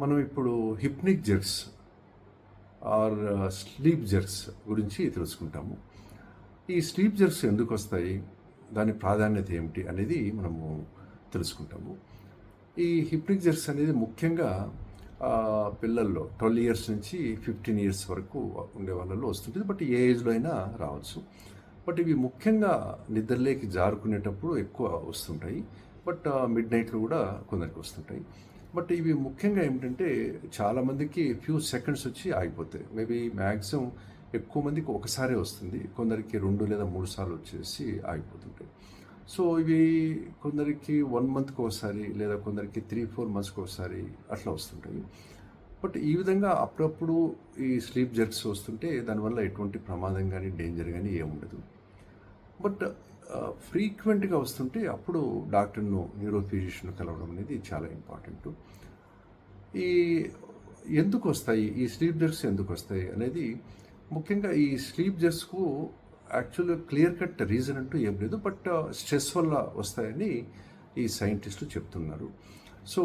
మనం ఇప్పుడు hypnic jerks or sleep jerks గురించి తెలుసుకుంటాము. ఈ స్లీప్ జెర్క్స్ ఎందుకు వస్తాయి? దాని ప్రాధాన్యత ఏమిటి అనేది మనము తెలుసుకుంటాము. ఈ హిప్నిక్ జెర్క్స్ అనేది ముఖ్యంగా పిల్లల్లో ట్వెల్వ్ ఇయర్స్ నుంచి ఫిఫ్టీన్ ఇయర్స్ వరకు ఉండే వాళ్ళలో వస్తుంటుంది. బట్ ఏ ఏజ్లో అయినా రావచ్చు. బట్ ఇవి ముఖ్యంగా నిద్రలేకి జారుకునేటప్పుడు ఎక్కువ వస్తుంటాయి. బట్ మిడ్ నైట్లో కూడా కొందరికి వస్తుంటాయి. బట్ ఇవి ముఖ్యంగా ఏమిటంటే చాలామందికి ఫ్యూ సెకండ్స్ వచ్చి ఆగిపోతాయి. మేబీ మ్యాక్సిమం ఎక్కువ మందికి ఒకసారే వస్తుంది. కొందరికి రెండు లేదా మూడు సార్లు వచ్చేసి ఆగిపోతుంటాయి. సో ఇవి కొందరికి వన్ మంత్కి ఒకసారి లేదా కొందరికి త్రీ ఫోర్ మంత్స్కి ఒకసారి అట్లా వస్తుంటాయి. బట్ ఈ విధంగా అప్పుడప్పుడు ఈ స్లీప్ జర్క్స్ వస్తుంటే దానివల్ల ఎటువంటి ప్రమాదం కానీ డేంజర్ కానీ ఏముండదు. బట్ ఫ్రీక్వెంట్గా వస్తుంటే అప్పుడు డాక్టర్ను న్యూరో ఫిజిషియన్ కలవడం అనేది చాలా ఇంపార్టెంట్ ఈ ఎందుకు వస్తాయి? ఈ స్లీప్ జెర్స్ ఎందుకు వస్తాయి? అనేది ముఖ్యంగా ఈ స్లీప్ జెర్స్కు యాక్చువల్గా క్లియర్ కట్ రీజన్ అంటూ ఏం లేదు బట్ స్ట్రెస్ వల్ల వస్తాయని ఈ సైంటిస్టులు చెప్తున్నారు. సో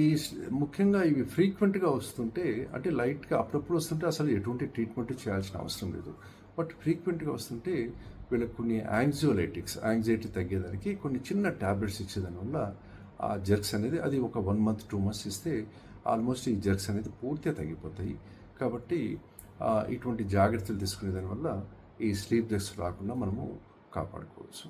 ఈ ముఖ్యంగా ఇవి ఫ్రీక్వెంట్గా వస్తుంటే అంటే లైట్గా అప్పుడప్పుడు వస్తుంటే అసలు ఎటువంటి ట్రీట్మెంట్ చేయాల్సిన అవసరం లేదు. బట్ ఫ్రీక్వెంట్గా వస్తుంటే వీళ్ళకి కొన్ని యాంగ్జోలైటిక్స్ యాంగ్జైటీ తగ్గేదానికి కొన్ని చిన్న ట్యాబ్లెట్స్ ఇచ్చేదాని వల్ల ఆ జర్క్స్ అనేది అది ఒక వన్ మంత్ టూ మంత్స్ ఇస్తే ఆల్మోస్ట్ ఈ జర్క్స్ అనేది పూర్తిగా తగ్గిపోతాయి. కాబట్టి ఇటువంటి జాగ్రత్తలు తీసుకునే దానివల్ల ఈ స్లీప్ జర్క్స్ రాకుండా మనము కాపాడుకోవచ్చు.